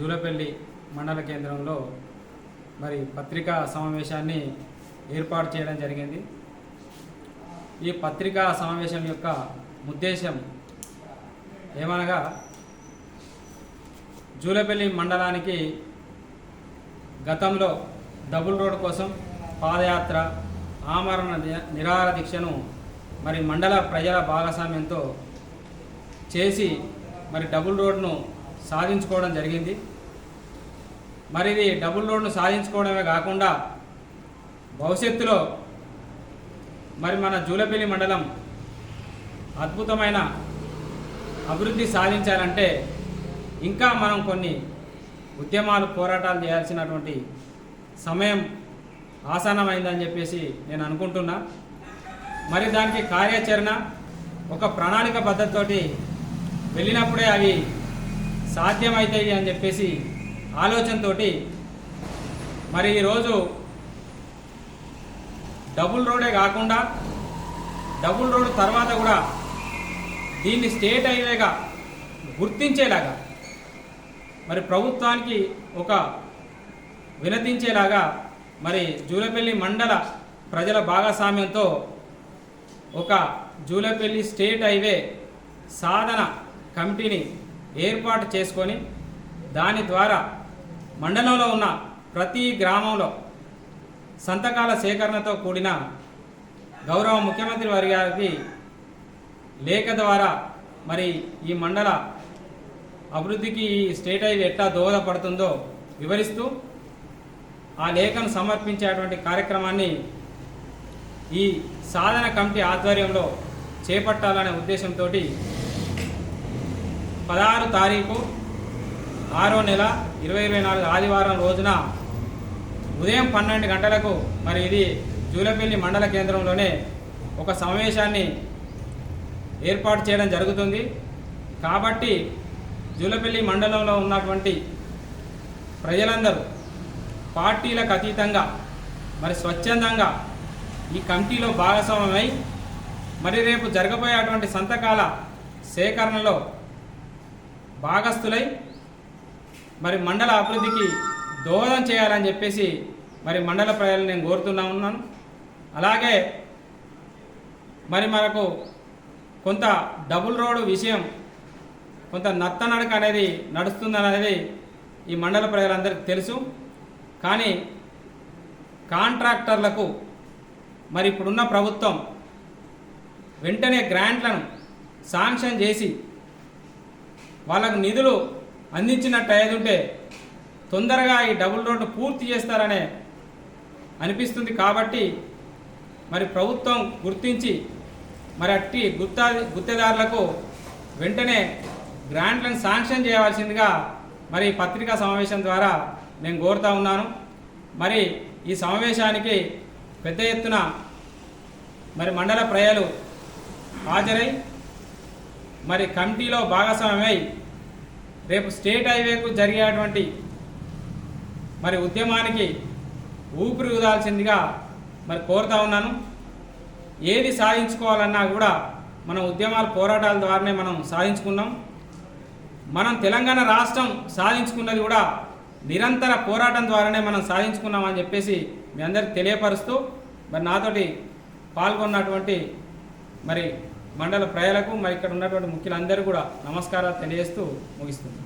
జూలపల్లి మండల కేంద్రంలో మరి పత్రికా సమావేశాన్ని ఏర్పాటు చేయడం జరిగింది. ఈ పత్రికా సమావేశం యొక్క ఉద్దేశం ఏమనగా జూలపల్లి మండలానికి గతంలో డబుల్ రోడ్ కోసం పాదయాత్ర ఆమరణ నిరాహార దీక్షను మరి మండల ప్రజల భాగస్వామ్యంతో చేసి మరి డబుల్ రోడ్ను సాధించుకోవడం జరిగింది. మరి ఇది డబుల్ రోడ్ను సాధించుకోవడమే కాకుండా భవిష్యత్తులో మరి మన జూలపల్లి మండలం అద్భుతమైన అభివృద్ధి సాధించాలంటే ఇంకా మనం కొన్ని ఉద్యమాలు పోరాటాలు చేయాల్సినటువంటి సమయం ఆసన్నమైందని చెప్పేసి నేను అనుకుంటున్నా. మరి దానికి కార్యాచరణ ఒక ప్రణాళిక పద్ధతితోటి వెళ్ళినప్పుడే అవి సాధ్యమవుతాయి అని చెప్పేసి ఆలోచనతో మరి ఈరోజు డబుల్ రోడే కాకుండా డబుల్ రోడ్ తర్వాత కూడా దీన్ని స్టేట్ హైవేగా గుర్తించేలాగా మరి ప్రభుత్వానికి ఒక వినతించేలాగా మరి జూలపల్లి మండల ప్రజల భాగస్వామ్యంతో ఒక జూలపల్లి స్టేట్ హైవే సాధన కమిటీని ఏర్పాటు చేసుకొని దాని ద్వారా మండలంలో ఉన్న ప్రతి గ్రామంలో సంతకాల సేకరణతో కూడిన గౌరవ ముఖ్యమంత్రి వారి గారికి లేఖ ద్వారా మరి ఈ మండల అభివృద్ధికి ఈ స్టేట్ హైవే ఎట్లా దోహదపడుతుందో వివరిస్తూ ఆ లేఖను సమర్పించేటువంటి కార్యక్రమాన్ని ఈ సాధన కమిటీ ఆధ్వర్యంలో చేపట్టాలనే ఉద్దేశంతో పదహారు తారీఖు ఆరో నెల ఇరవై ఇరవై నాలుగు ఆదివారం రోజున ఉదయం పన్నెండు గంటలకు మరి ఇది జూలపల్లి మండల కేంద్రంలోనే ఒక సమావేశాన్ని ఏర్పాటు చేయడం జరుగుతుంది. కాబట్టి జూలపల్లి మండలంలో ఉన్నటువంటి ప్రజలందరూ పార్టీలకు అతీతంగా మరి స్వచ్ఛందంగా ఈ కమిటీలో భాగస్వామ్యమై మరి రేపు జరగబోయేటువంటి సంతకాల సేకరణలో భాగస్థులై మరి మండల అభివృద్ధికి దోహదం చేయాలని చెప్పేసి మరి మండల ప్రజలు నేను కోరుతున్నా ఉన్నాను. అలాగే మరి మనకు కొంత డబుల్ రోడ్డు విషయం కొంత నత్తనడక అనేది నడుస్తుందనేది ఈ మండల ప్రజలందరికీ తెలుసు. కానీ కాంట్రాక్టర్లకు మరి ఇప్పుడున్న ప్రభుత్వం వెంటనే గ్రాంట్లను శాంక్షన్ చేసి వాళ్ళకు నిధులు అందించినట్టు అయ్యేదుంటే తొందరగా ఈ డబుల్ రోడ్డు పూర్తి చేస్తారనే అనిపిస్తుంది కాబట్టి మరి ప్రభుత్వం గుర్తించి మరి అట్టి గుత్తా గుత్తేదారులకు వెంటనే గ్రాంట్లను శాంక్షన్ చేయవలసిందిగా మరి పత్రికా సమావేశం ద్వారా నేను కోరుతా ఉన్నాను. మరి ఈ సమావేశానికి పెద్ద ఎత్తున మరి మండల ప్రజలు హాజరై మరి కమిటీలో భాగస్వామ్యమై రేపు స్టేట్ హైవేకు జరిగేటువంటి మరి ఉద్యమానికి ఊపిరి ఊదాల్సిందిగా మరి కోరుతా ఉన్నాను. ఏది సాధించుకోవాలన్నా కూడా మనం ఉద్యమాల పోరాటాల ద్వారానే మనం సాధించుకున్నాం. మనం తెలంగాణ రాష్ట్రం సాధించుకున్నది కూడా నిరంతర పోరాటం ద్వారానే మనం సాధించుకున్నామని చెప్పేసి మీ అందరికి తెలియపరుస్తూ మరి నాతోటి పాల్గొన్నటువంటి మరి మండల ప్రజలకు మరి ఇక్కడ ఉన్నటువంటి ముఖ్యులందరూ కూడా నమస్కారాలు తెలియజేస్తూ ముగిస్తుంది